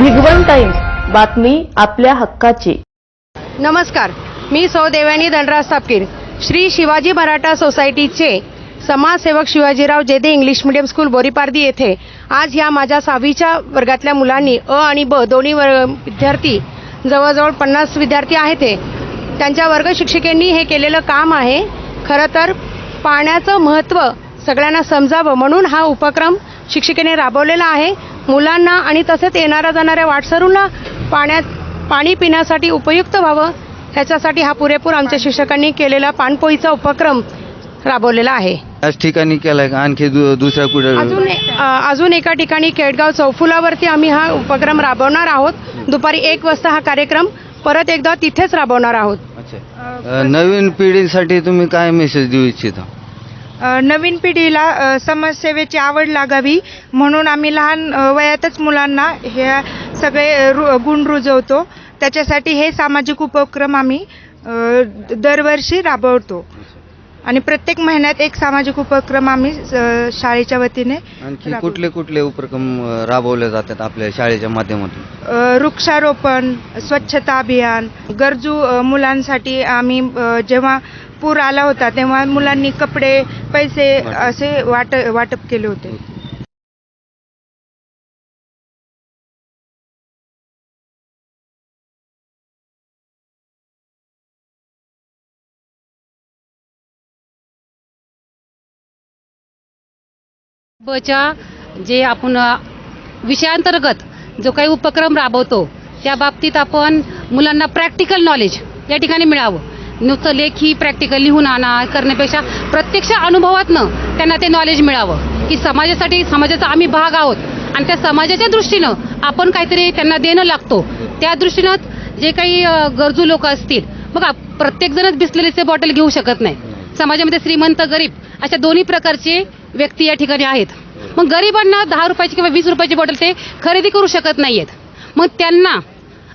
Bhigwan times बातमी आपल्या हक्काची. नमस्कार. मी सौ धनराज सापकीर. श्री शिवाजी मराठा सोसायटीचे समाजसेवक शिवाजीराव जेदे इंग्लिश मिडियम स्कूल बोरीपारदी येथे आज या माझ्या सहावीच्या वर्गातल्या मुलांनी अ आणि ब दोन्ही वर्ग विद्यार्थी जवळजवळ पन्नास विद्यार्थी आहेत हे. त्यांच्या वर्ग शिक्षिकेंनी हे केलेलं काम आहे. खरं तर पाण्याचं महत्त्व सगळ्यांना समजावं म्हणून हा उपक्रम शिक्षिकेने राबवलेला आहे. मुलांना आणि तसेच येणाऱ्या जाणाऱ्या वाटसरूंना पाण्यात पाणी पिण्यासाठी उपयुक्त व्हावं ह्याच्यासाठी हा पुरेपूर आमच्या शिक्षकांनी केलेला पाणपोईचा उपक्रम राबवलेला आहे. त्याच ठिकाणी केलाय का? आणखी दु- दुसऱ्या कुठे? अजून अजून एका ठिकाणी केडगाव चौफुलावरती आम्ही हा उपक्रम राबवणार आहोत. दुपारी एक वाजता हा कार्यक्रम परत एकदा तिथेच राबवणार आहोत. अच्छा. अ, नवीन पिढीसाठी तुम्ही काय मेसेज देऊ इच्छिता? नवीन पिढीला समाजसेवेची आवड लागावी. म्हणून आम्ही लहान वयातच मुलांना हे सगळे रु गुण रुजवतो. त्याच्यासाठी हे सामाजिक उपक्रम आम्ही दरवर्षी राबवतो. आणि प्रत्येक महिन्यात एक सामाजिक उपक्रम आम्ही शाळेच्या वतीने आणखी. कुठले कुठले उपक्रम राबवले जातात आपल्या शाळेच्या माध्यमातून? वृक्षारोपण स्वच्छता अभियान गरजू मुलांसाठी आम्ही जेव्हा पूर आला होता तेव्हा मुलांनी कपडे पैसे असे वाट वाटप केले होते. बच्या जे आपण विषयांतर्गत जो काही उपक्रम राबवतो त्या बाबतीत आपण मुलांना प्रॅक्टिकल नॉलेज या ठिकाणी मिळावं. नुसतं लेखी प्रॅक्टिकल लिहून आणा करण्यापेक्षा प्रत्यक्ष अनुभवातनं त्यांना ते नॉलेज मिळावं. की समाजासाठी समाजाचा आम्ही भाग आहोत आणि त्या समाजाच्या दृष्टीनं आपण काहीतरी त्यांना देणं लागतो. त्या दृष्टीनं जे काही गरजू लोक असतील बघा प्रत्येकजणच बिस्लरीचे बॉटल घेऊ शकत नाही. समाजामध्ये श्रीमंत गरीब अशा दोन्ही प्रकारचे व्यक्ती या ठिकाणी आहेत. मग गरिबांना दहा रुपयाची किंवा वीस रुपयाची बॉटल ते खरेदी करू शकत नाहीयेत. मग त्यांना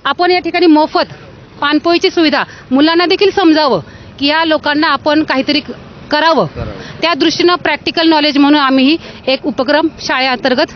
आपण या ठिकाणी मोफत पाणपोईची सुविधा. मुलांना देखील समजावं की या लोकांना आपण काहीतरी करावं. त्या दृष्टीनं प्रॅक्टिकल नॉलेज म्हणून आम्ही एक उपक्रम शाळेअंतर्गत